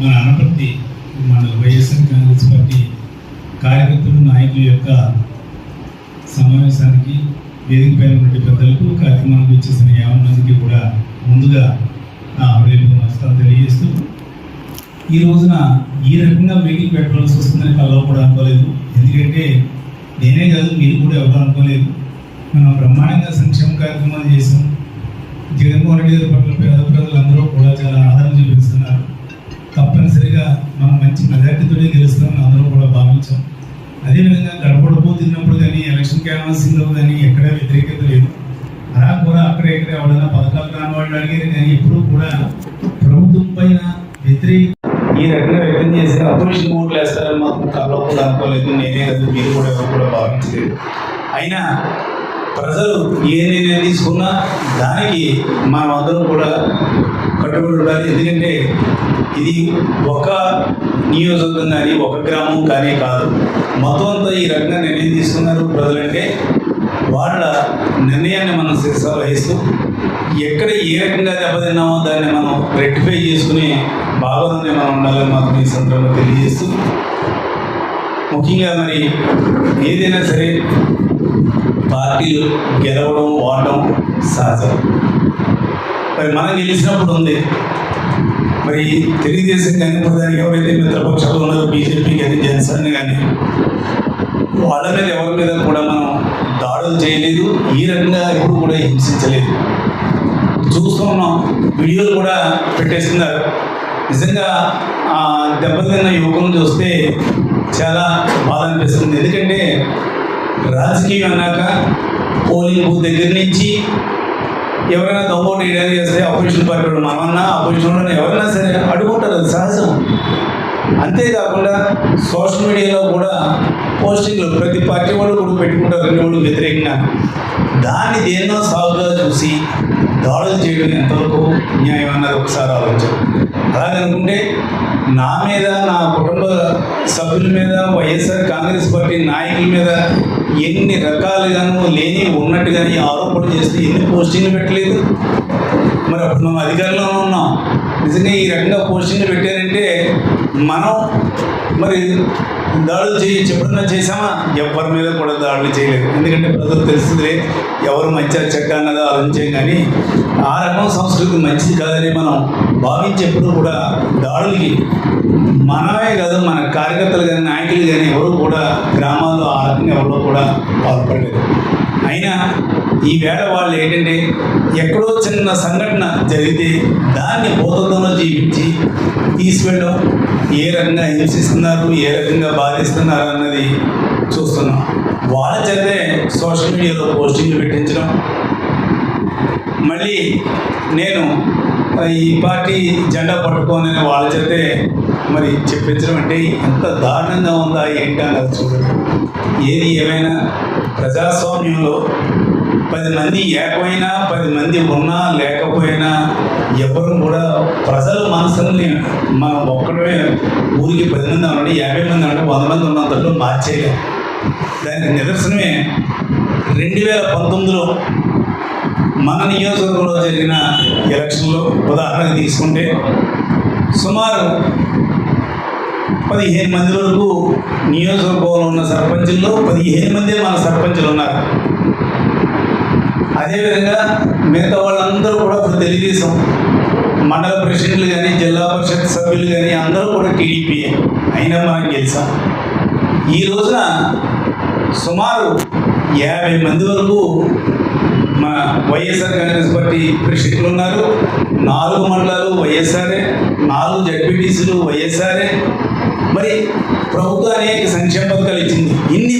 మన అనపర్తి మన వైఎస్ఆర్ కాంగ్రెస్ పార్టీ కార్యకర్తలు నాయకుల యొక్క సమావేశానికి వేదిక పైన ఉన్నటువంటి పెద్దలకు కార్యక్రమానికి వచ్చేసిన యాభై మందికి కూడా ముందుగా నా రేపు నమస్కారం తెలియజేస్తూ ఈ రోజున ఈ రకంగా మీటింగ్ పెట్టవలసి వస్తుందని కల్లో కూడా అనుకోలేదు. ఎందుకంటే నేనే కాదు మీరు కూడా ఎవరు అనుకోలేదు. మనం బ్రహ్మాండంగా సంక్షేమ కార్యక్రమాలు చేసాం జగన్మోహన్ రెడ్డి గారి పట్ల పేద ప్రజలందరూ కూడా చాలా ఆదరణ చూపిస్తున్నారు. తప్పనిసరిగా మనం మంచి మెజార్టీతోనే గెలుస్తామని అందరూ కూడా భావించాం. అదేవిధంగా గడపడబో తిన్నప్పుడు కానీ ఎలక్షన్ క్యాన్వాసింగ్లో కానీ ఎక్కడా వ్యతిరేకత లేదు. అలా కూడా అక్కడ ఇక్కడ ఎవరైనా పథకాలు రాని వాళ్ళు అడిగారు కానీ ఎప్పుడూ కూడా ప్రభుత్వం పైన వ్యతిరేక ఈ రకంగా వ్యక్తం చేసి అపోజిషన్ ఓట్లు వేస్తారని మాకు కల్లో అనుకోలేదు. నేనే కాదు మీరు కూడా ఎవరు కూడా భావించలేదు. అయినా ప్రజలు ఏ నిర్ణయం తీసుకున్నా దానికి మనం అందరం కూడా కట్టుబడి ఉండాలి. ఎందుకంటే ఇది ఒక నియోజకవర్గం కానీ ఒక గ్రామం కానీ కాదు. మొత్తం అంతా ఈ రకంగా నిర్ణయం తీసుకున్నారు ప్రజలంటే వాళ్ళ నిర్ణయాన్ని మనం శిక్ష వహిస్తూ ఎక్కడ ఏ రకంగా దెబ్బతిన్నామో దాన్ని మనం రెక్టిఫై చేసుకుని భాగంలోనే మనం ఉండాలని మాత్రం ఈ సందర్భంగా తెలియజేస్తూ ముఖ్యంగా మరి ఏదైనా సరే పార్టీలు గెలవడం ఓడడం సహజం. మరి మనం గెలిచినప్పుడు ఉంది. మరి తెలుగుదేశం కానీ ప్రధానికి ఎవరైతే మిత్రపక్షాలు ఉన్నారో బీజేపీ కానీ జనసేన కానీ వాళ్ళ మీద ఎవరి మీద కూడా మనం దాడులు చేయలేదు. ఈ రకంగా ఎప్పుడు కూడా హింసించలేదు. చూస్తున్నాం వీడియోలు కూడా పెట్టేస్తున్నారు. నిజంగా ఆ దెబ్బతిన్న యువకులను చూస్తే చాలా బాధ అనిపిస్తుంది. ఎందుకంటే రాజకీయం అన్నాక పోలింగ్ బూత్ దగ్గర నుంచి ఎవరైనా దొంగోటి ఏదైనా చేస్తే అపోజిషన్ పార్టీ వాళ్ళు మనమన్నా అపోజిషన్ ఎవరైనా సరే అడుగుంటారు అది సహజం. అంతేకాకుండా సోషల్ మీడియాలో కూడా పోస్టింగ్లు ప్రతి పార్టీ వాళ్ళు కూడా పెట్టుకుంటారు రెండు వాళ్ళు వ్యతిరేకంగా. దాన్ని దేన్నో సాగుగా చూసి దాడులు చేయడం ఎంతవరకు న్యాయం అన్నది ఒకసారి ఆలోచించారు అలాగనుకుంటే నా మీద నా కుటుంబ సభ్యుల మీద వైఎస్ఆర్ కాంగ్రెస్ పార్టీ నాయకుల మీద ఎన్ని రకాలుగాను లేని ఉన్నట్టుగాని ఆరోపణలు చేస్తే ఎన్ని పోస్టింగ్లు పెట్టలేదు? మరి అప్పుడు మనం అధికారంలో ఉన్నాం. నిజంగా ఈ రకంగా పోస్టింగ్లు పెట్టారంటే మనం మరి దాడులు చేయి ఎప్పుడన్నా చేశామా? ఎవరి మీద కూడా దాడులు చేయలేదు. ఎందుకంటే ప్రజలు తెలుస్తుంది ఎవరు మంచి చెడ్డ అన్నది ఆలోచించాం కానీ ఆ రకం సంస్కృతి మంచిది కాదని మనం భావించేప్పుడు కూడా దాడులకి మనమే కాదు మన కార్యకర్తలు కానీ నాయకులు కానీ ఎవరు కూడా గ్రామాల్లో ఆ రకంగా ఎవరు కూడా పాల్పడలేదు. అయినా ఈ వేళ వాళ్ళు ఏంటంటే ఎక్కడో చిన్న సంఘటన జరిగితే దాన్ని బోధంలో జీవించి తీసుకెళ్ళడం ఏ రకంగా హింసిస్తున్నారు ఏ రకంగా బాధిస్తున్నారు అన్నది చూస్తున్నాం. వాళ్ళ చేతే సోషల్ మీడియాలో పోస్టింగ్లు పెట్టించడం. మళ్ళీ నేను ఈ పార్టీ జెండా పట్టుకోనని వాళ్ళ చేతే మరి చెప్పించడం అంటే ఎంత దారుణంగా ఉందా ఏంటి అన్నది చూడండి. ఏది ఏమైనా ప్రజాస్వామ్యంలో పది మంది ఏకమైనా పది మంది ఉన్నా లేకపోయినా ఎవరు కూడా ప్రజల మనసుల్ని మనం ఒక్కడమే ఊరికి పది మంది అనండి యాభై మంది అనండి వంద మంది ఉన్నంతలో మార్చేయలేం. దానికి నిదర్శనమే రెండు వేల పంతొమ్మిదిలో మన నియోజకవర్గంలో జరిగిన ఎలక్షన్లో ఉదాహరణకు తీసుకుంటే సుమారు పదిహేను మంది వరకు నియోజకవర్గంలో ఉన్న సర్పంచుల్లో పదిహేను మంది మన సర్పంచులు ఉన్నారు. అదేవిధంగా మిగతా వాళ్ళందరూ కూడా ఇప్పుడు తెలుగుదేశం మండల ప్రెసిడెంట్లు కానీ జిల్లా పరిషత్ సభ్యులు కానీ అందరూ కూడా టీడీపీ అయినా మనం గెలిచాం. ఈ రోజున సుమారు యాభై మంది వరకు మా వైఎస్ఆర్ కాంగ్రెస్ పార్టీ ప్రెసిడెంట్లు ఉన్నారు. నాలుగు మండలాలు వైఎస్ఆర్ఏ నాలుగు జడ్పీటీసీలు వైఎస్ఆర్ఏ మరి ప్రభుత్వం అనేక సంక్షేమ పథకాలు ఇచ్చింది. ఇన్ని